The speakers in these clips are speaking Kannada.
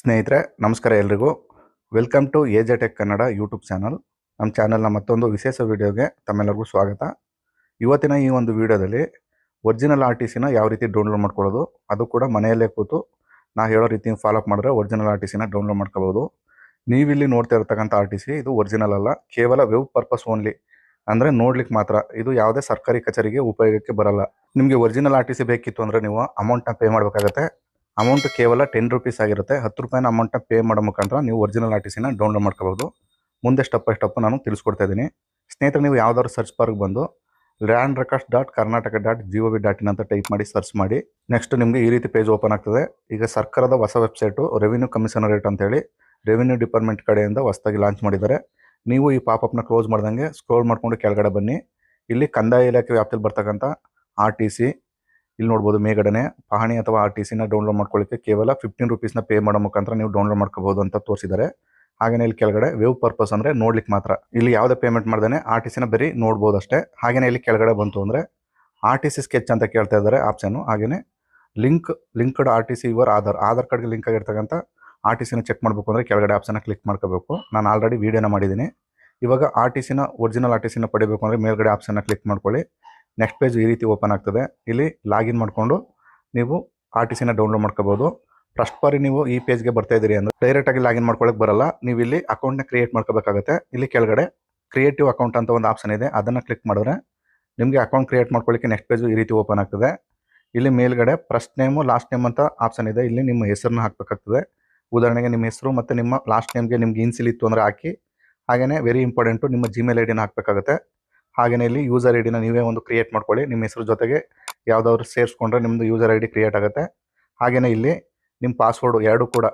ಸ್ನೇಹಿತರೆ, ನಮಸ್ಕಾರ ಎಲ್ರಿಗೂ. Welcome to AJ tech Kannada YouTube channel ನಮ್ಮ ಚಾನಲ್ನ ಮತ್ತೊಂದು ವಿಶೇಷ ವಿಡಿಯೋಗೆ ತಮ್ಮೆಲ್ಲರಿಗೂ ಸ್ವಾಗತ. ಇವತ್ತಿನ ಈ ಒಂದು ವಿಡಿಯೋದಲ್ಲಿ ಒರಿಜಿನಲ್ ಆರ್ ಟಿ ಯಾವ ರೀತಿ ಡೌನ್ಲೋಡ್ ಮಾಡ್ಕೊಳ್ಳೋದು, ಅದು ಕೂಡ ಮನೆಯಲ್ಲೇ ಕೂತು ನಾ ಹೇಳೋ ರೀತಿ ಫಾಲೋ ಅಪ್ ಮಾಡಿದ್ರೆ ಒರಿಜಿನಲ್ ಆರ್ ಟಿ ಡೌನ್ಲೋಡ್ ಮಾಡ್ಕೋಬೋದು. ನೀವಿಲ್ಲಿ ನೋಡ್ತಾ ಇರತಕ್ಕಂಥ ಆರ್ ಟಿ ಸಿ ಇದು ಒರಿಜಿನಲ್ ಅಲ್ಲ, ಕೇವಲ ವೆಬ್ ಪರ್ಪಸ್ ಓನ್ಲಿ ಅಂದರೆ ನೋಡ್ಲಿಕ್ಕೆ ಮಾತ್ರ, ಇದು ಯಾವುದೇ ಸರ್ಕಾರಿ ಕಚೇರಿಗೆ ಉಪಯೋಗಕ್ಕೆ ಬರಲ್ಲ. ನಿಮಗೆ ಒರಿಜಿನಲ್ ಆರ್ ಟಿ ಸಿ ಬೇಕಿತ್ತು ಅಂದರೆ ನೀವು ಅಮೌಂಟ್ನ ಪೇ ಮಾಡಬೇಕಾಗತ್ತೆ. ಅಮೌಂಟ್ ಕೇವಲ ಟೆನ್ ರುಪೀಸ್ ಆಗಿರುತ್ತೆ. ಹತ್ತು ರೂಪಾಯಿನ ಅಮೌಂಟ್ನ ಪೇ ಮಾಡೋ ಮುಖಾಂತರ ನೀವು ಒರಿಜಿನಲ್ ಆರ್ ಟಿ ಸಿನ ಡೌನ್ಲೋಡ್ ಮಾಡ್ಕೋಬೋದು ಮುಂದೆ ಸ್ಟೆಪ್ ಬೈ ಸ್ಟೆಪ್ ನಾನು ತಿಳಿಸ್ಕೊಡ್ತಾ ಇದ್ದೀನಿ. ಸ್ನೇಹಿತರೆ, ನೀವು ಯಾವ್ದಾದ್ರು ಸರ್ಚ್ ಬಾರ್ಗೆ ಬಂದು land records dot Karnataka dot G O V dot in ಅಂತ ಟೈಪ್ ಮಾಡಿ ಸರ್ಚ್ ಮಾಡಿ. ನೆಕ್ಸ್ಟ್ ನಿಮಗೆ ಈ ರೀತಿ ಪೇಜ್ ಓಪನ್ ಆಗ್ತದೆ. ಈಗ ಸರ್ಕಾರದ ಹೊಸ ವೆಬ್ಸೈಟು ರೆವಿನ್ಯೂ ಕಮಿಷನರೇಟ್ ಅಂತೇಳಿ ರೆವಿನ್ಯೂ ಡಿಪಾರ್ಟ್ಮೆಂಟ್ ಕಡೆಯಿಂದ ಹೊಸದಾಗಿ ಲಾಂಚ್ ಮಾಡಿದ್ದಾರೆ. ನೀವು ಈ ಪಾಪಪ್ನ ಕ್ಲೋಸ್ ಮಾಡ್ದಂಗೆ ಸ್ಕ್ರೋಲ್ ಮಾಡಿಕೊಂಡು ಕೆಳಗಡೆ ಬನ್ನಿ. ಇಲ್ಲಿ ಕಂದಾಯ ಇಲಾಖೆ ವ್ಯಾಪ್ತಿಯಲ್ಲಿ ಬರ್ತಕ್ಕಂಥ ಆರ್ ಟಿ ಸಿ ಇಲ್ಲಿ ನೋಡ್ಬೋದು ಮೇಗಡನೆ ಪಹಣಿ ಅಥವಾ ಆರ್ ಟಿ ಸಿನ ಡೌನ್ಲೋಡ್ ಮಾಡ್ಕೊಳ್ಳಿಕ್ಕೆ ಕೇವಲ ಫಿಫ್ಟೀನ್ ರುಪೀಸ್ನ ಪೇ ಮಾಡೋ ಮುಖಾಂತರ ನೀವು ಡೌನ್ಲೋಡ್ ಮಾಡ್ಕೋಬಹುದು ಅಂತ ತೋರಿಸಿದ್ದಾರೆ. ಹಾಗೇನೆ ಇಲ್ಲಿ ಕೆಳಗಡೆ ವೇವ್ ಪರ್ಪಸ್ ಅಂದ್ರೆ ನೋಡ್ಲಿಕ್ಕೆ ಮಾತ್ರ. ಇಲ್ಲಿ ಯಾವುದೇ ಪೇಮೆಂಟ್ ಮಾಡ್ದೇನೆ ಆರ್ ಟಿ ಸಿನ ಬರೀ ನೋಡ್ಬೋದು ಅಷ್ಟೇ. ಹಾಗೇನೆ ಇಲ್ಲಿ ಕೆಳಗಡೆ ಬಂತು ಅಂದ್ರೆ ಆರ್ ಟಿ ಸಿ ಸ್ಕೆಚ್ ಅಂತ ಕೇಳ್ತಾ ಇದ್ದಾರೆ ಆಪ್ಷನ್ ಹಾಗೆಯೇ link linked R T C ಇವರ್ Aadhaar Aadhaar ಕಾರ್ಡ್ಗೆ ಲಿಂಕ್ ಆಗಿರ್ತಕ್ಕಂಥ ಆರ್ ಟಿ ಸಿನ ಚೆಕ್ ಮಾಡಬೇಕು ಅಂದರೆ ಕೆಳಗಡೆ ಆಪ್ಷನ್ನ ಕ್ಲಿಕ್ ಮಾಡ್ಕೋಬೇಕು. ನಾನು ಆಲ್ರೆಡಿ ವೀಡಿಯೋನ ಮಾಡಿದ್ದೀನಿ. ಇವಾಗ ಆರ್ ಟಿ ಸಿನ ಒರಿಜಿನಲ್ ಆರ್ ಟಿ ಸಿನ ಪಡಿಬೇಕು ಅಂದರೆ ಮೇಲ್ಗಡೆ ಆಪ್ಷನ್ನ ಕ್ಲಿಕ್ ಮಾಡ್ಕೊಳ್ಳಿ. ನೆಕ್ಸ್ಟ್ ಪೇಜ್ ಈ ರೀತಿ ಓಪನ್ ಆಗ್ತದೆ. ಇಲ್ಲಿ ಲಾಗಿನ್ ಮಾಡಿಕೊಂಡು ನೀವು ಆರ್ ಟಿ ಸಿನ ಡೌನ್ಲೋಡ್ ಮಾಡ್ಕೋಬೋದು. ಫಸ್ಟ್ ಬಾರಿ ನೀವು ಈ ಪೇಜ್ಗೆ ಬರ್ತಾ ಇದ್ದೀರಿ ಅಂದರೆ ಡೈರೆಕ್ಟಾಗಿ ಲಾಗಿನ್ ಮಾಡ್ಕೊಳ್ಳೋಕೆ ಬರಲ್ಲ. ನೀವು ಇಲ್ಲಿ ಅಕೌಂಟ್ನ ಕ್ರಿಯೇಟ್ ಮಾಡ್ಕೋಬೇಕಾಗುತ್ತೆ. ಇಲ್ಲಿ ಕೆಳಗಡೆ ಕ್ರಿಯೇಟಿವ್ ಅಕೌಂಟ್ ಅಂತ ಒಂದು ಆಪ್ಷನ್ ಇದೆ. ಅದನ್ನು ಕ್ಲಿಕ್ ಮಾಡಿದ್ರೆ ನಿಮಗೆ ಅಕೌಂಟ್ ಕ್ರಿಯೇಟ್ ಮಾಡ್ಕೊಳ್ಳಿಕ್ಕೆ ನೆಕ್ಸ್ಟ್ ಪೇಜು ಈ ರೀತಿ ಓಪನ್ ಆಗ್ತದೆ. ಇಲ್ಲಿ ಮೇಲ್ಗಡೆ ಫಸ್ಟ್ ನೇಮು ಲಾಸ್ಟ್ ನೇಮ್ ಅಂತ ಆಪ್ಷನ್ ಇದೆ. ಇಲ್ಲಿ ನಿಮ್ಮ ಹೆಸರನ್ನ ಹಾಕಬೇಕಾಗ್ತದೆ. ಉದಾಹರಣೆಗೆ ನಿಮ್ಮ ಹೆಸರು ಮತ್ತು ನಿಮ್ಮ ಲಾಸ್ಟ್ ನೇಮ್ಗೆ ನಿಮ್ಗೆ ಇನ್ಸಿಲ್ ಇತ್ತು ಅಂದರೆ ಹಾಕಿ ಹಾಗೆಯೇ ವೆರಿ ಇಂಪಾರ್ಟೆಂಟು ನಿಮ್ಮ ಜಿಮೇಲ್ ಐ ಡಿನ ಹಾಕಬೇಕಾಗುತ್ತೆ. ಹಾಗೆಯೇ ಇಲ್ಲಿ ಯೂಸರ್ ಐ ಡಿನ ನೀವೇ ಒಂದು ಕ್ರಿಯೇಟ್ ಮಾಡ್ಕೊಳ್ಳಿ. ನಿಮ್ಮ ಹೆಸರು ಜೊತೆಗೆ ಯಾವುದಾದ್ರು ಸೇರಿಸ್ಕೊಂಡ್ರೆ ನಿಮ್ಮದು ಯೂಸರ್ ಐ ಡಿ ಕ್ರಿಯೇಟ್ ಆಗುತ್ತೆ. ಹಾಗೆಯೇ ಇಲ್ಲಿ ನಿಮ್ಮ ಪಾಸ್ವರ್ಡು ಎರಡು ಕೂಡ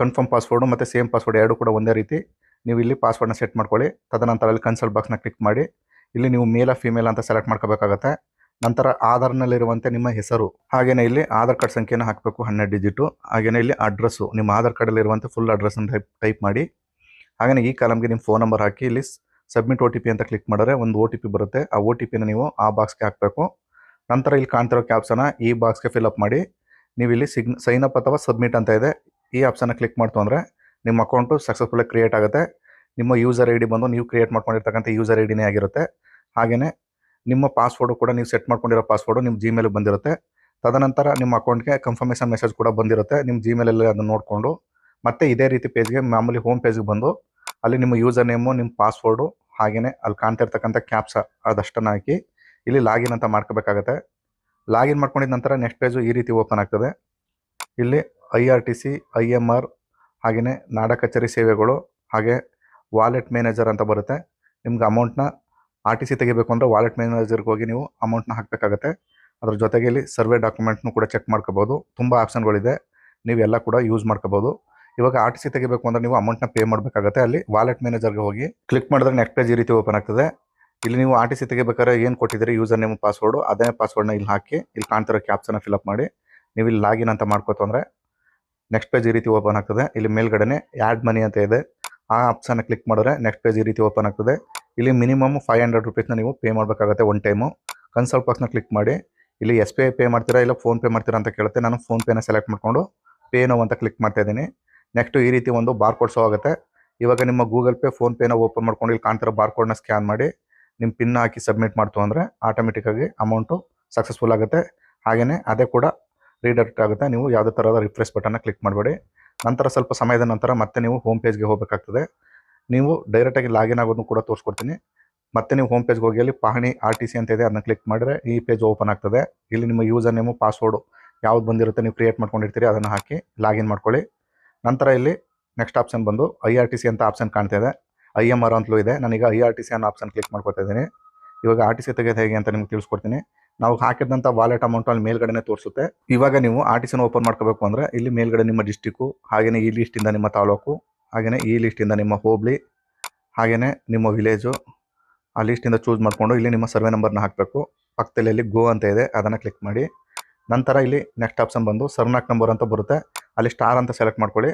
ಕನ್ಫರ್ಮ್ ಪಾಸ್ವರ್ಡು ಮತ್ತು ಸೇಮ್ ಪಾಸ್ವರ್ಡ್ ಎರಡು ಕೂಡ ಒಂದೇ ರೀತಿ ನೀವು ಇಲ್ಲಿ ಪಾಸ್ವರ್ಡ್ನ ಸೆಟ್ ಮಾಡ್ಕೊಳ್ಳಿ. ತದನಂತರ ಅಲ್ಲಿ ಕನ್ಸಲ್ಟ್ ಬಾಕ್ಸ್ನ ಕ್ಲಿಕ್ ಮಾಡಿ. ಇಲ್ಲಿ ನೀವು ಮೇಲ ಫಿಮೇಲ್ ಅಂತ ಸೆಲೆಕ್ಟ್ ಮಾಡ್ಕೋಬೇಕಾಗತ್ತೆ. ನಂತರ ಆಧಾರ್ನಲ್ಲಿರುವಂತೆ ನಿಮ್ಮ ಹೆಸರು ಹಾಗೆಯೇ ಇಲ್ಲಿ ಆಧಾರ್ ಕಾರ್ಡ್ ಸಂಖ್ಯೆನ ಹಾಕಬೇಕು ಹನ್ನೆರಡು ಡಿಜಿಟು ಹಾಗೆಯೇ ಇಲ್ಲಿ ಅಡ್ರೆಸ್ಸು ನಿಮ್ಮ ಆಧಾರ್ ಕಾರ್ಡಲ್ಲಿರುವಂತೆ ಫುಲ್ ಅಡ್ರೆಸ್ಸನ್ನು ಟೈಪ್ ಟೈಪ್ ಮಾಡಿ. ಹಾಗೆಯೇ ಈ ಕಾಲಮ್ಗೆ ನಿಮ್ಮ ಫೋನ್ ನಂಬರ್ ಹಾಕಿ, ಇಲ್ಲಿ ಸಬ್ಮಿಟ್ ಒ ಟಿ ಪಿ ಅಂತ ಕ್ಲಿಕ್ ಮಾಡಿದ್ರೆ ಒಂದು ಒ ಟಿ ಪಿ ಬರುತ್ತೆ. ಆ ಒ ಟಿ ಪಿನ ನೀವು ಆ ಬಾಕ್ಸ್ಗೆ ಹಾಕಬೇಕು. ನಂತರ ಇಲ್ಲಿ ಕಾಣ್ತಿರೋ ಕ್ಯಾಪ್ಸನ್ನು ಈ ಬಾಕ್ಸ್ಗೆ ಫಿಲಪ್ ಮಾಡಿ. ನೀವು ಇಲ್ಲಿ ಸಿಗ್ ಸೈನ್ ಅಪ್ ಅಥವಾ ಸಬ್ಮಿಟ್ ಅಂತ ಇದೆ. ಈ ಆಪ್ಷನ್ನ ಕ್ಲಿಕ್ ಮಾಡ್ತು ಅಂದರೆ ನಿಮ್ಮ ಅಕೌಂಟು ಸಕ್ಸಸ್ಫುಲ್ಲಾಗಿ ಕ್ರಿಯೇಟ್ ಆಗುತ್ತೆ. ನಿಮ್ಮ ಯೂಸರ್ ಐ ಡಿ ಬಂದು ನೀವು ಕ್ರಿಯೇಟ್ ಮಾಡ್ಕೊಂಡಿರ್ತಕ್ಕಂಥ ಯೂಸರ್ ಐ ಡಿನೇ ಆಗಿರುತ್ತೆ. ಹಾಗೆಯೇ ನಿಮ್ಮ ಪಾಸ್ವರ್ಡು ಕೂಡ ನೀವು ಸೆಟ್ ಮಾಡ್ಕೊಂಡಿರೋ ಪಾಸ್ವರ್ಡು ನಿಮ್ಮ ಜಿಮೇಲ್ಗೆ ಬಂದಿರುತ್ತೆ. ತದನಂತರ ನಿಮ್ಮ ಅಕೌಂಟ್ಗೆ ಕನ್ಫರ್ಮೇಷನ್ ಮೆಸೇಜ್ ಕೂಡ ಬಂದಿರುತ್ತೆ. ನಿಮ್ಮ ಜಿಮೇಲಲ್ಲಿ ಅದನ್ನು ನೋಡಿಕೊಂಡು. ಮತ್ತೆ ಇದೇ ರೀತಿ ಪೇಜ್ಗೆ ಮಾಮೂಲಿ ಹೋಮ್ ಪೇಜ್ಗೆ ಬಂದು ಅಲ್ಲಿ ನಿಮ್ಮ ಯೂಸರ್ ನೇಮು ನಿಮ್ಮ ಪಾಸ್ವರ್ಡು ಹಾಗೆಯೇ ಅಲ್ಲಿ ಕಾಣ್ತಾ ಇರ್ತಕ್ಕಂಥ ಕ್ಯಾಪ್ಸ ಅದಷ್ಟನ್ನು ಹಾಕಿ ಇಲ್ಲಿ ಲಾಗಿನ್ ಅಂತ ಮಾಡ್ಕೋಬೇಕಾಗತ್ತೆ. ಲಾಗಿನ್ ಮಾಡ್ಕೊಂಡಿದ ನಂತರ ನೆಕ್ಸ್ಟ್ ಪೇಜು ಈ ರೀತಿ ಓಪನ್ ಆಗ್ತದೆ. ಇಲ್ಲಿ I R T C, I M R ಹಾಗೆಯೇ ನಾಡ ಕಚೇರಿ ಸೇವೆಗಳು ಹಾಗೆ ವಾಲೆಟ್ ಮ್ಯಾನೇಜರ್ ಅಂತ ಬರುತ್ತೆ. ನಿಮ್ಗೆ ಅಮೌಂಟ್ನ ಆರ್ ಟಿ ಸಿ ತೆಗಿಬೇಕು ಅಂದರೆ ವಾಲೆಟ್ ಮ್ಯಾನೇಜರ್ಗೆ ಹೋಗಿ ನೀವು ಅಮೌಂಟ್ನ ಹಾಕಬೇಕಾಗತ್ತೆ. ಅದ್ರ ಜೊತೆಗೆ ಇಲ್ಲಿ ಸರ್ವೆ ಡಾಕ್ಯುಮೆಂಟ್ನು ಕೂಡ ಚೆಕ್ ಮಾಡ್ಕೋಬೋದು. ತುಂಬ ಆಪ್ಷನ್ಗಳಿದೆ. ನೀವೆಲ್ಲ ಕೂಡ ಯೂಸ್ ಮಾಡ್ಕೋಬೋದು. ಇವಾಗ ಆರ್ ಟಿ ಸಿ ತೆಗಿಬೇಕು ಅಂದ್ರೆ ನೀವು ಅಮೌಂಟ್ನ ಪೇ ಮಾಡಬೇಕಾಗುತ್ತೆ. ಅಲ್ಲಿ ವಾಲೆಟ್ ಮ್ಯಾನೇಜರ್ಗೆ ಹೋಗಿ ಕ್ಲಿಕ್ ಮಾಡಿದ್ರೆ ನೆಕ್ಸ್ಟ್ ಪೇಜ್ ಈ ರೀತಿ ಓಪನ್ ಆಗ್ತದೆ. ಇಲ್ಲಿ ನೀವು ಆರ್ ಟಿ ಸಿ ತೆಗಿಬೇಕಾದ್ರೆ ಏನು ಕೊಟ್ಟಿದ್ದೀರಿ? ಯೂಸರ್ ನೇಮ್ ಪಾಸ್ವರ್ಡ್ ಅದೇ ಪಾಸ್ವರ್ಡ್ನ ಇಲ್ಲಿ ಹಾಕಿ, ಇಲ್ಲಿ ಕಾಣ್ತಿರೋ ಕ್ಯಾಪ್ಸನ್ನ ಫಿಲಪ್ ಮಾಡಿ, ನೀವು ಇಲ್ಲಿ ಲಾಗಿನ್ ಅಂತ ಮಾಡ್ಕೋತು ಅಂದರೆ ನೆಕ್ಸ್ಟ್ ಪೇಜ್ ಈ ರೀತಿ ಓಪನ್ ಆಗ್ತದೆ. ಇಲ್ಲಿ ಮೇಲ್ಗಡೆನೆ ಆ್ಯಡ್ ಮನಿ ಅಂತ ಇದೆ. ಆ ಆಪ್ಷನ್ನ ಕ್ಲಿಕ್ ಮಾಡಿದ್ರೆ ನೆಕ್ಸ್ಟ್ ಪೇಜ್ ಈ ರೀತಿ ಓಪನ್ ಆಗ್ತದೆ. ಇಲ್ಲಿ ಮಿನಿಮಮ್ ಫೈವ್ ಹಂಡ್ರೆಡ್ ರುಪೀಸ್ನ ನೀವು ಪೇ ಮಾಡಬೇಕಾಗುತ್ತೆ ಒನ್ ಟೈಮು ಕನ್ಸಲ್ಟ್ ಬಾಕ್ಸ್ನ ಕ್ಲಿಕ್ ಮಾಡಿ, ಇಲ್ಲಿ ಎಸ್ ಪಿ ಐ ಪೇ ಮಾಡ್ತೀರಾ ಇಲ್ಲ ಫೋನ್ ಪೇ ಮಾಡ್ತೀರಾ ಅಂತ ಕೇಳುತ್ತೆ. ನಾನು ಫೋನ್ ಪೇನ ಸೆಲೆಕ್ಟ್ ಮಾಡಿಕೊಂಡು ಪೇ ನೋವು ಅಂತ ಕ್ಲಿಕ್ ಮಾಡ್ತಾ ಇದ್ದೀನಿ. ನೆಕ್ಸ್ಟ್ ಈ ರೀತಿ ಒಂದು ಬಾರ್ ಕೋಡ್ ಶೋ ಆಗುತ್ತೆ. ಇವಾಗ ನಿಮ್ಮ ಗೂಗಲ್ ಪೇ ಫೋನ್ಪೇನ ಓಪನ್ ಮಾಡ್ಕೊಂಡು ಇಲ್ಲಿ ಕಾಣ್ತಿರೋ ಬಾರ್ ಕೋಡ್ನ ಸ್ಕ್ಯಾನ್ ಮಾಡಿ ನಿಮ್ಮ ಪಿನ್ ಹಾಕಿ ಸಬ್ಮಿಟ್ ಮಾಡ್ತು ಅಂದರೆ ಆಟೋಮೆಟಿಕ್ಕಾಗಿ ಅಮೌಂಟು ಸಕ್ಸಸ್ಫುಲ್ ಆಗುತ್ತೆ. ಹಾಗೆಯೇ ಅದೇ ಕೂಡ ರೀಡೈರೆಕ್ಟ್ ಆಗುತ್ತೆ. ನೀವು ಯಾವುದೇ ಥರದ ರಿಫ್ರೆಶ್ ಬಟನ್ನ ಕ್ಲಿಕ್ ಮಾಡಬೇಡಿ. ನಂತರ ಸ್ವಲ್ಪ ಸಮಯದ ನಂತರ ಮತ್ತೆ ನೀವು ಹೋಮ್ ಪೇಜ್ಗೆ ಹೋಗಬೇಕಾಗ್ತದೆ. ನೀವು ಡೈರೆಕ್ಟಾಗಿ ಲಾಗಿನ್ ಆಗೋದನ್ನು ಕೂಡ ತೋರಿಸ್ಕೊಡ್ತೀನಿ. ಮತ್ತೆ ನೀವು ಹೋಮ್ ಪೇಜ್ಗೆ ಹೋಗಿ ಅಲ್ಲಿ ಪಹಣಿ ಆರ್ ಟಿ ಸಿ ಅಂತ ಇದೆ, ಅದನ್ನ ಕ್ಲಿಕ್ ಮಾಡಿದ್ರೆ ಈ ಪೇಜ್ ಓಪನ್ ಆಗ್ತದೆ. ಇಲ್ಲಿ ನಿಮ್ಮ ಯೂಸರ್ ನೇಮು ಪಾಸ್ವರ್ಡು ಯಾವ್ದು ಬಂದಿರುತ್ತೆ ನೀವು ಕ್ರಿಯೇಟ್ ಮಾಡ್ಕೊಂಡಿರ್ತೀರಿ, ಅದನ್ನು ಹಾಕಿ ಲಾಗಿನ್ ಮಾಡ್ಕೊಳ್ಳಿ. ನಂತರ ಇಲ್ಲಿ ನೆಕ್ಸ್ಟ್ ಆಪ್ಷನ್ ಬಂದು ಐ ಆರ್ ಟಿ ಸಿ ಅಂತ ಆಪ್ಷನ್ ಕಾಣ್ತಾ ಇದೆ. ಐ ಎಂ ಆರ್ ಅಂತಲೂ ಇದೆ. ನಾನೀಗ ಐ ಆರ್ ಟಿ ಸಿ ಅನ್ನೋ ಆಪ್ಷನ್ ಕ್ಲಿಕ್ ಮಾಡ್ಕೊತಾ ಇದ್ದೀನಿ. ಇವಾಗ ಆರ್ ಟಿ ಸಿ ತೆಗೆದು ಹೇಗೆ ಅಂತ ನಿಮ್ಗೆ ತಿಳಿಸ್ಕೊಡ್ತೀನಿ. ನಾವು ಹಾಕಿದಂಥ ವಾಲೆಟ್ ಅಮೌಂಟ್ ಅಲ್ಲಿ ಮೇಲ್ಗಡೆನೇ ತೋರಿಸುತ್ತೆ. ಇವಾಗ ನೀವು ಆರ್ ಟಿ ಸಿನ ಓಪನ್ ಮಾಡ್ಕೋಬೇಕು ಅಂದರೆ ಇಲ್ಲಿ ಮೇಲ್ಗಡೆ ನಿಮ್ಮ ಡಿಸ್ಟಿಕ್ಕು ಹಾಗೆಯೇ ಈ ಲಿಸ್ಟಿಂದ ನಿಮ್ಮ ತಾಲೂಕು ಹಾಗೆಯೇ ಈ ಲಿಸ್ಟಿಂದ ನಿಮ್ಮ ಹೋಬಳಿ ಹಾಗೆಯೇ ನಿಮ್ಮ ವಿಲೇಜು ಆ ಲಿಸ್ಟಿಂದ ಚೂಸ್ ಮಾಡಿಕೊಂಡು ಇಲ್ಲಿ ನಿಮ್ಮ ಸರ್ವೆ ನಂಬರ್ನ ಹಾಕಬೇಕು. ಪಕ್ಕದಲ್ಲಿ ಗೋ ಅಂತ ಇದೆ. ಅದನ್ನು ಕ್ಲಿಕ್ ಮಾಡಿ. ನಂತರ ಇಲ್ಲಿ ನೆಕ್ಸ್ಟ್ ಆಪ್ಷನ್ ಬಂದು ಸರ್ನಾಕ್ ನಂಬರ್ ಅಂತ ಬರುತ್ತೆ. ಅಲ್ಲಿ ಸ್ಟಾರ್ ಅಂತ ಸೆಲೆಕ್ಟ್ ಮಾಡ್ಕೊಳ್ಳಿ.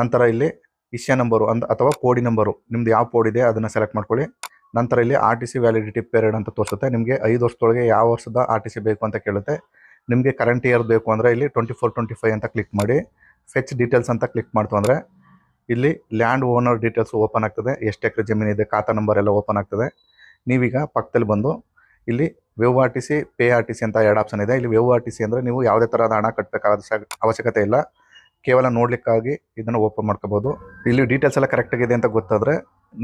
ನಂತರ ಇಲ್ಲಿ ಇಶ್ಯ ನಂಬರು ಅಂದ ಅಥವಾ ಕೋಡಿ ನಂಬರು ನಿಮ್ದು ಯಾವ ಕೋಡ್ ಇದೆ ಅದನ್ನು ಸೆಲೆಕ್ಟ್ ಮಾಡ್ಕೊಳ್ಳಿ. ನಂತರ ಇಲ್ಲಿ R T C validity period ಅಂತ ತೋರಿಸುತ್ತೆ. ನಿಮಗೆ ಐದು ವರ್ಷದೊಳಗೆ ಯಾವ ವರ್ಷದ ಆರ್ ಟಿ ಸಿ ಬೇಕು ಅಂತ ಕೇಳುತ್ತೆ. ನಿಮಗೆ ಕರೆಂಟ್ ಇಯರ್ ಬೇಕು ಅಂದರೆ ಇಲ್ಲಿ ಟ್ವೆಂಟಿ ಫೋರ್ ಟ್ವೆಂಟಿ ಫೈವ್ ಅಂತ ಕ್ಲಿಕ್ ಮಾಡಿ. ಫೆಚ್ ಡೀಟೇಲ್ಸ್ ಅಂತ ಕ್ಲಿಕ್ ಮಾಡ್ತು ಅಂದರೆ ಇಲ್ಲಿ ಲ್ಯಾಂಡ್ ಓನರ್ ಡೀಟೇಲ್ಸ್ ಓಪನ್ ಆಗ್ತದೆ. ಎಷ್ಟು ಎಕರೆ ಜಮೀನಿದೆ ಖಾತಾ ನಂಬರ್ ಎಲ್ಲ ಓಪನ್ ಆಗ್ತದೆ. ನೀವೀಗ ಪಕ್ಕದಲ್ಲಿ ಬಂದು ಇಲ್ಲಿ view R T C pay R T C ಅಂತ ಎರಡು ಆಪ್ಷನ್ ಇದೆ. ಇಲ್ಲಿ ವೇವ್ ಆರ್ ಟಿ ಸಿ ಅಂದರೆ ನೀವು ಯಾವುದೇ ಥರದ ಹಣ ಕಟ್ಟಬೇಕಾದ ಅವಶ್ಯಕತೆ ಇಲ್ಲ. ಕೇವಲ ನೋಡಲಿಕ್ಕಾಗಿ ಇದನ್ನು ಓಪನ್ ಮಾಡ್ಕೋಬೋದು. ಇಲ್ಲಿ ಡೀಟೇಲ್ಸ್ ಎಲ್ಲ ಕರೆಕ್ಟ್ ಆಗಿದೆ ಅಂತ ಗೊತ್ತಾದರೆ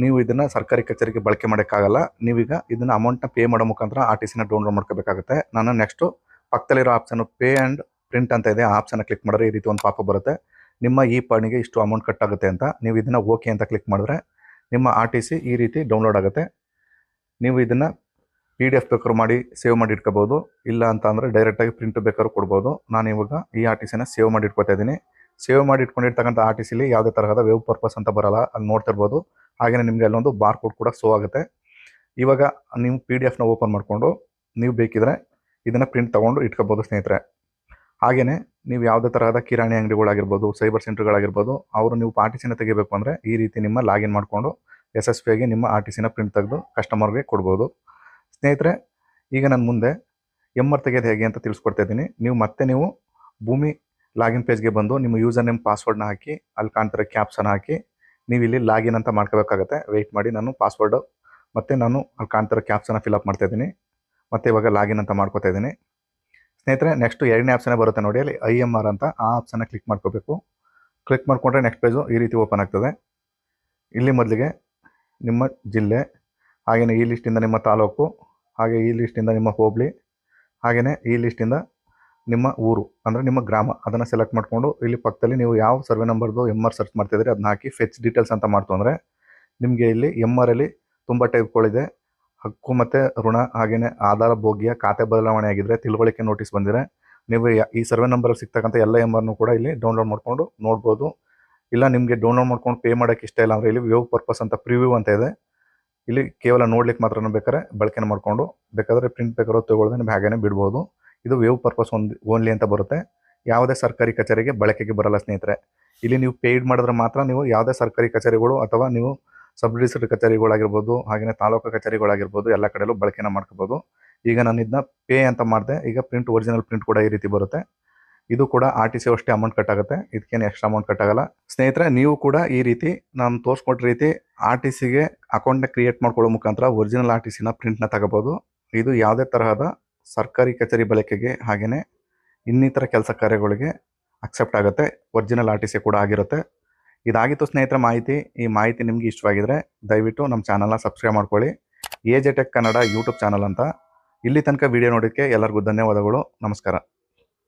ನೀವು ಇದನ್ನು ಸರ್ಕಾರಿ ಕಚೇರಿಗೆ ಬಳಕೆ ಮಾಡೋಕ್ಕಾಗಲ್ಲ. ನೀವೀಗ ಇದನ್ನು ಅಮೌಂಟ್ನ ಪೇ ಮಾಡೋ ಮುಖಾಂತರ ಆರ್ ಟಿ ಸಿನ ಡೌನ್ಲೋಡ್ ಮಾಡ್ಕೋಬೇಕಾಗುತ್ತೆ. ನಾನು ನೆಕ್ಸ್ಟು ಪಕ್ಕದಲ್ಲಿರೋ ಆಪ್ಷನ್ ಪೇ ಆ್ಯಂಡ್ ಪ್ರಿಂಟ್ ಅಂತ ಇದೆ. ಆ ಆಪ್ಷನ್ ಕ್ಲಿಕ್ ಮಾಡಿದ್ರೆ ಈ ರೀತಿ ಒಂದು ಪಾಪ ಬರುತ್ತೆ. ನಿಮ್ಮ ಈ ಪಾಣಿಗೆ ಇಷ್ಟು ಅಮೌಂಟ್ ಕಟ್ಟಾಗುತ್ತೆ ಅಂತ. ನೀವು ಇದನ್ನು ಓಕೆ ಅಂತ ಕ್ಲಿಕ್ ಮಾಡಿದ್ರೆ ನಿಮ್ಮ ಆರ್ ಈ ರೀತಿ ಡೌನ್ಲೋಡ್ ಆಗುತ್ತೆ. ನೀವು ಇದನ್ನು ಪಿ ಡಿ ಎಫ್ ಬೇಕಾದ್ರೂ ಮಾಡಿ ಸೇವ್ ಮಾಡಿ ಇಟ್ಕೋಬೋದು. ಇಲ್ಲ ಅಂತ ಅಂದರೆ ಡೈರೆಕ್ಟಾಗಿ ಪ್ರಿಂಟ್ ಬೇಕಾದ್ರೂ ಕೊಡ್ಬೋದು. ನಾನು ಇವಾಗ ಈ ಆರ್ ಟಿ ಸಿನ ಸೇವ್ ಮಾಡಿ ಇಟ್ಕೊತಾ ಇದ್ದೀನಿ. ಸೇವ್ ಮಾಡಿ ಇಟ್ಕೊಂಡಿರ್ತಕ್ಕಂಥ ಆರ್ ಟಿ ಸಿಲಿ ಯಾವುದೇ ತರಹದ ವೇವ್ ಪರ್ಪಸ್ ಅಂತ ಬರಲ್ಲ. ಅಲ್ಲಿ ನೋಡ್ತಿರ್ಬೋದು. ಹಾಗೆಯೇ ನಿಮಗೆ ಅಲ್ಲೊಂದು ಬಾರ್ ಕೋಡ್ ಕೂಡ ಸೋ ಆಗುತ್ತೆ. ಇವಾಗ ನೀವು ಪಿ ಡಿ ಎಫ್ನ ಓಪನ್ ಮಾಡಿಕೊಂಡು ನೀವು ಬೇಕಿದ್ರೆ ಇದನ್ನು ಪ್ರಿಂಟ್ ತೊಗೊಂಡು ಇಟ್ಕೋಬೋದು ಸ್ನೇಹಿತರೆ. ಹಾಗೆಯೇ ನೀವು ಯಾವುದೇ ತರಹದ ಕಿರಾಣಿ ಅಂಗಡಿಗಳಾಗಿರ್ಬೋದು ಸೈಬರ್ ಸೆಂಟ್ರ್ಗಳಾಗಿರ್ಬೋದು ಅವರು ನೀವು ಆರ್ ಟಿ ಸಿನ ತೆಗಿಬೇಕು ಅಂದರೆ ಈ ರೀತಿ ನಿಮ್ಮ ಲಾಗಿನ್ ಮಾಡಿಕೊಂಡು ಯಶಸ್ವಿಯಾಗಿ ನಿಮ್ಮ ಆರ್ ಟಿ ಸಿನ ಪ್ರಿಂಟ್ ತೆಗೆದು ಕಸ್ಟಮರ್ಗೆ ಕೊಡ್ಬೋದು. ಸ್ನೇಹಿತರೆ, ಈಗ ನಾನು ಮುಂದೆ ಎಂ ಆರ್ ತೆಗೆಯೋದು ಹೇಗೆ ಅಂತ ತಿಳಿಸ್ಕೊಡ್ತಾ ಇದ್ದೀನಿ. ನೀವು ಮತ್ತೆ ನೀವು ಭೂಮಿ ಲಾಗಿನ್ ಪೇಜ್ಗೆ ಬಂದು ನಿಮ್ಮ ಯೂಸರ್ ನೇಮ್ ಪಾಸ್ವರ್ಡ್ನ ಹಾಕಿ, ಅಲ್ಲಿ ಕಾಣ್ತಾರೆ ಕ್ಯಾಪ್ಸನ್ನ ಹಾಕಿ, ನೀವು ಇಲ್ಲಿ ಲಾಗಿನ್ ಅಂತ ಮಾಡ್ಕೋಬೇಕಾಗತ್ತೆ. ವೆಯ್ಟ್ ಮಾಡಿ, ನಾನು ಪಾಸ್ವರ್ಡು ಮತ್ತು ನಾನು ಅಲ್ಲಿ ಕಾಣ್ತಿರೋ ಕ್ಯಾಪ್ಸನ್ನ ಫಿಲಪ್ ಮಾಡ್ತಾ ಇದ್ದೀನಿ. ಮತ್ತು ಇವಾಗ ಲಾಗಿನ್ ಅಂತ ಮಾಡ್ಕೋತಾ ಇದ್ದೀನಿ. ಸ್ನೇಹಿತರೆ ನೆಕ್ಸ್ಟ್ ಎರಡನೇ ಆಪ್ಷನೇ ಬರುತ್ತೆ ನೋಡಿ ಅಲ್ಲಿ ಐ ಎಂ ಆರ್ ಅಂತ ಆ ಆಪ್ಷನ್ನ ಕ್ಲಿಕ್ ಮಾಡ್ಕೋಬೇಕು. ಕ್ಲಿಕ್ ಮಾಡಿಕೊಂಡ್ರೆ ನೆಕ್ಸ್ಟ್ ಪೇಜು ಈ ರೀತಿ ಓಪನ್ ಆಗ್ತದೆ. ಇಲ್ಲಿ ಮೊದಲಿಗೆ ನಿಮ್ಮ ಜಿಲ್ಲೆ ಹಾಗೆಯೇ ಈ ಲಿಸ್ಟಿಂದ ನಿಮ್ಮ ತಾಲೂಕು ಹಾಗೆ ಈ ಲಿಸ್ಟಿಂದ ನಿಮ್ಮ ಹೋಬಳಿ ಹಾಗೆಯೇ ಈ ಲಿಸ್ಟಿಂದ ನಿಮ್ಮ ಊರು, ಅಂದರೆ ನಿಮ್ಮ ಗ್ರಾಮ, ಅದನ್ನು ಸೆಲೆಕ್ಟ್ ಮಾಡಿಕೊಂಡು ಇಲ್ಲಿ ಪಕ್ಕದಲ್ಲಿ ನೀವು ಯಾವ ಸರ್ವೆ ನಂಬರ್ದು ಎಂ ಆರ್ ಸರ್ಚ್ ಮಾಡ್ತಿದ್ರೆ ಅದನ್ನ ಹಾಕಿ ಫೆಚ್ ಡೀಟೇಲ್ಸ್ ಅಂತ ಮಾಡ್ತು ಅಂದರೆ ನಿಮಗೆ ಇಲ್ಲಿ ಎಂ ಆರಲ್ಲಿ ತುಂಬ ಟೈಪ್ಗಳಿದೆ ಹಕ್ಕು ಮತ್ತು ಋಣ ಹಾಗೆಯೇ ಆಧಾರ, ಭೋಗ್ಯ, ಖಾತೆ ಬದಲಾವಣೆ ಆಗಿದ್ದರೆ ತಿಳುವಳಿಕೆ ನೋಟಿಸ್ ಬಂದಿದೆ ನೀವು ಈ ಸರ್ವೆ ನಂಬರಲ್ಲಿ ಸಿಗ್ತಕ್ಕಂಥ ಎಲ್ಲ ಎಂ ಆರ್ನು ಕೂಡ ಇಲ್ಲಿ ಡೌನ್ಲೋಡ್ ಮಾಡ್ಕೊಂಡು ನೋಡ್ಬೋದು. ಇಲ್ಲ ನಿಮಗೆ ಡೌನ್ಲೋಡ್ ಮಾಡ್ಕೊಂಡು ಪೇ ಮಾಡೋಕ್ಕೆ ಇಷ್ಟ ಇಲ್ಲ ಅಂದರೆ ಇಲ್ಲಿ ವ್ಯೂ ಪರ್ಪಸ್ ಅಂತ ಪ್ರಿವ್ಯೂ ಅಂತ ಇದೆ. ಇಲ್ಲಿ ಕೇವಲ ನೋಡ್ಲಿಕ್ಕೆ ಮಾತ್ರ ಬೇಕಾದ್ರೆ ಬಳಕೆನ ಮಾಡಿಕೊಂಡು ಬೇಕಾದರೆ ಪ್ರಿಂಟ್ ಬೇಕಾದ್ರೂ ತೊಗೊಳ್ದೆ ನಿಮ್ಗೆ ಹಾಗೇನೆ ಬಿಡ್ಬೋದು. ಇದು ವೇವ್ ಪರ್ಪಸ್ ಒಂದು ಓನ್ಲಿ ಅಂತ ಬರುತ್ತೆ. ಯಾವುದೇ ಸರ್ಕಾರಿ ಕಚೇರಿಗೆ ಬಳಕೆಗೆ ಬರಲ್ಲ ಸ್ನೇಹಿತರೆ. ಇಲ್ಲಿ ನೀವು ಪೇಯ್ಡ್ ಮಾಡಿದ್ರೆ ಮಾತ್ರ ನೀವು ಯಾವುದೇ ಸರ್ಕಾರಿ ಕಚೇರಿಗಳು ಅಥವಾ ನೀವು ಸಬ್ ರಿಜಿಸ್ಟರ್ ಕಚೇರಿಗಳಾಗಿರ್ಬೋದು ಹಾಗೆಯೇ ತಾಲೂಕು ಕಚೇರಿಗಳಾಗಿರ್ಬೋದು ಎಲ್ಲ ಕಡೆಯಲ್ಲೂ ಬಳಕೆನ ಮಾಡ್ಕೋಬೋದು. ಈಗ ನಾನು ಇದನ್ನ ಪೇ ಅಂತ ಮಾಡಿದೆ, ಈಗ ಪ್ರಿಂಟ್ ಒರಿಜಿನಲ್ ಪ್ರಿಂಟ್ ಕೂಡ ಈ ರೀತಿ ಬರುತ್ತೆ. ಇದು ಕೂಡ ಆರ್ ಟಿ ಸಿ ಅಷ್ಟೇ ಅಮೌಂಟ್ ಕಟ್ಟಾಗುತ್ತೆ ಇದಕ್ಕೇನು ಎಕ್ಸ್ಟ್ರಾ ಅಮೌಂಟ್ ಕಟ್ಟಾಗಲ್ಲ ಸ್ನೇಹಿತರೆ, ನೀವು ಕೂಡ ಈ ರೀತಿ ನಾನು ತೋರಿಸ್ಕೊಟ್ಟ ರೀತಿ ಆರ್ ಟಿ ಸಿಗೆ ಅಕೌಂಟ್ನ ಕ್ರಿಯೇಟ್ ಮಾಡ್ಕೊಳ್ಳೋ ಮುಖಾಂತರ ಒರಿಜಿನಲ್ ಆರ್ ಟಿ ಸಿನ ಪ್ರಿಂಟ್ನ ತಗೋಬೋದು. ಇದು ಯಾವುದೇ ತರಹದ ಸರ್ಕಾರಿ ಕಚೇರಿ ಬಳಕೆಗೆ ಹಾಗೆಯೇ ಇನ್ನಿತರ ಕೆಲಸ ಕಾರ್ಯಗಳಿಗೆ ಅಕ್ಸೆಪ್ಟ್ ಆಗುತ್ತೆ. ಒರಿಜಿನಲ್ ಆರ್ ಟಿ ಸಿ ಕೂಡ ಆಗಿರುತ್ತೆ. ಇದಾಗಿತ್ತು ಸ್ನೇಹಿತರ ಮಾಹಿತಿ. ಈ ಮಾಹಿತಿ ನಿಮಗೆ ಇಷ್ಟವಾಗಿದ್ರೆ ದಯವಿಟ್ಟು ನಮ್ಮ ಚಾನಲ್ನ ಸಬ್ಸ್ಕ್ರೈಬ್ ಮಾಡ್ಕೊಳ್ಳಿ. A J tech Kannada YouTube channel ಅಂತ. ಇಲ್ಲಿ ತನಕ ವಿಡಿಯೋ ನೋಡೋಕ್ಕೆ ಎಲ್ಲರಿಗೂ ಧನ್ಯವಾದಗಳು. ನಮಸ್ಕಾರ.